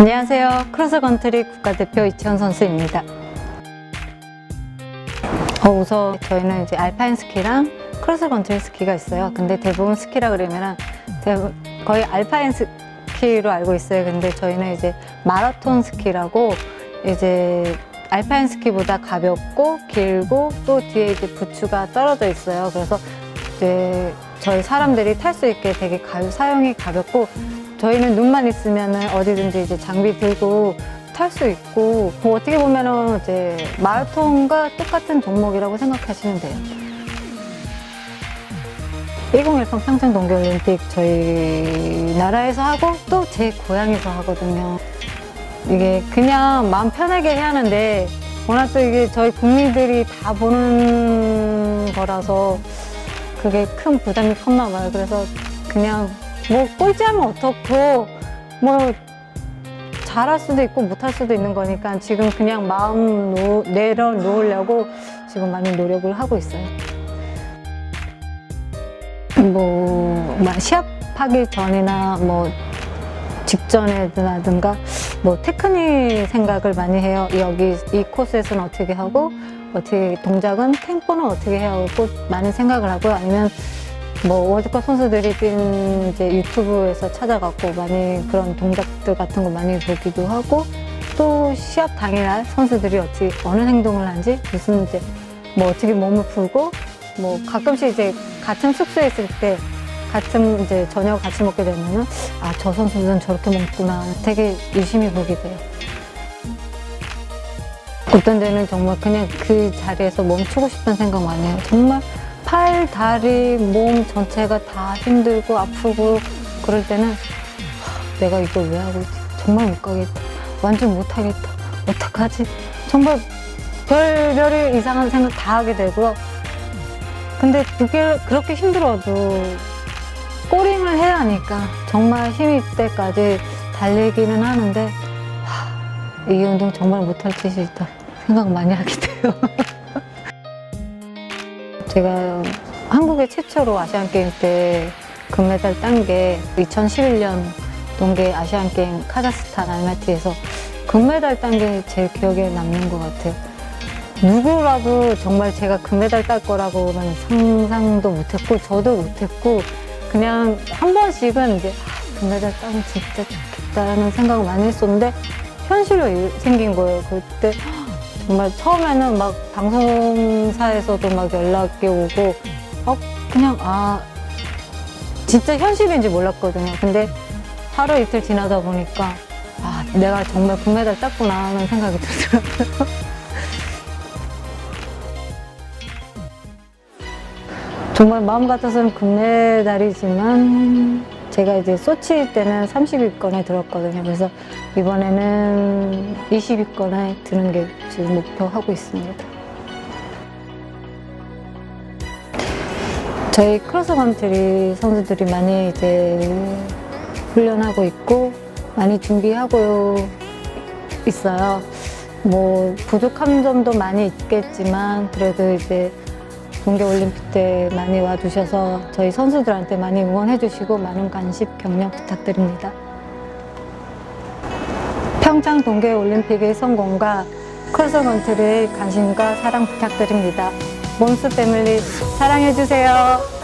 안녕하세요. 크로스컨트리 국가대표 이채원 선수입니다. 어, 우선 저희는 이제 알파인 스키랑 크로스컨트리 스키가 있어요. 근데 대부분 스키라 그러면은 거의 알파인 스키로 알고 있어요. 근데 저희는 이제 마라톤 스키라고 이제 알파인 스키보다 가볍고 길고 또 뒤에 이제 부츠가 떨어져 있어요. 그래서 이제 저희 사람들이 탈 수 있게 되게 가, 사용이 가볍고 저희는 눈만 있으면 어디든지 이제 장비 들고 탈 수 있고 뭐 어떻게 보면은 이제 마라톤과 똑같은 종목이라고 생각하시면 돼요. 1013 평창 동계올림픽 저희 나라에서 하고 또 제 고향에서 하거든요. 이게 그냥 마음 편하게 해야 하는데 워낙 또 이게 저희 국민들이 다 보는 거라서 그게 큰 부담이 컸나 봐요. 그래서 그냥 뭐 꼴찌하면 어떻고 뭐 잘할 수도 있고 못할 수도 있는 거니까 지금 그냥 마음 놓, 내려놓으려고 지금 많이 노력을 하고 있어요. 뭐, 막 시합하기 전이나 뭐 직전에라든가 뭐 테크닉 생각을 많이 해요. 여기 이 코스에서는 어떻게 하고 어떻게 동작은 템포는 어떻게 해야 하고 많은 생각을 하고요. 아니면 뭐 월드컵 선수들이 뛴 이제 유튜브에서 찾아갖고 많이 그런 동작들 같은 거 많이 보기도 하고 또 시합 당일날 선수들이 어떻게 어느 행동을 하는지 무슨 이제 뭐 어떻게 몸을 풀고 뭐 가끔씩 이제 같은 숙소에 있을 때 같은 이제 저녁 같이 먹게 되면은 아 저 선수들은 저렇게 먹구나 되게 유심히 보게 돼요. 어떤 데는 정말 그냥 그 자리에서 멈추고 싶은 생각 많이 해요. 정말 팔, 다리, 몸 전체가 다 힘들고 아프고 그럴 때는 하, 내가 이걸 왜 하고 있지? 정말 못 가겠다. 완전 못 하겠다. 어떡하지? 정말 별별의 이상한 생각 다 하게 되고요. 근데 그게 그렇게 힘들어도 꼬링을 해야 하니까 정말 힘이 때까지 달리기는 하는데 하, 이 운동 정말 못할 짓이 있다 생각 많이 하게 돼요. 제가 한국의 최초로 아시안 게임 때 금메달 딴 게 2011년 동계 아시안 게임 카자흐스탄 알마티에서 금메달 딴 게 제일 기억에 남는 것 같아요. 누구라도 정말 제가 금메달 딸 거라고는 상상도 못했고 저도 못했고 그냥 한 번씩은 이제 아, 금메달 따면 진짜 좋겠다는 생각을 많이 했었는데 현실로 일- 생긴 거예요. 그때 정말 처음에는 막 방송사에서도 막 연락이 오고 어 그냥 아 진짜 현실인지 몰랐거든요. 근데 하루 이틀 지나다 보니까 아 내가 정말 금메달 땄구나 하는 생각이 들더라고요. 정말 마음 같아서는 금메달이지만 제가 이제 소치 때는 30위권에 들었거든요. 그래서 이번에는 20위권에 드는 게 지금 목표하고 있습니다. 저희 크로스 컨트리 선수들이 많이 이제 훈련하고 있고 많이 준비하고 있어요. 뭐 부족한 점도 많이 있겠지만 그래도 이제 동계올림픽 때 많이 와주셔서 저희 선수들한테 많이 응원해주시고 많은 관심 격려 부탁드립니다. 평창 동계올림픽의 성공과 크로스컨트리의 관심과 사랑 부탁드립니다. 몬스 패밀리 사랑해주세요.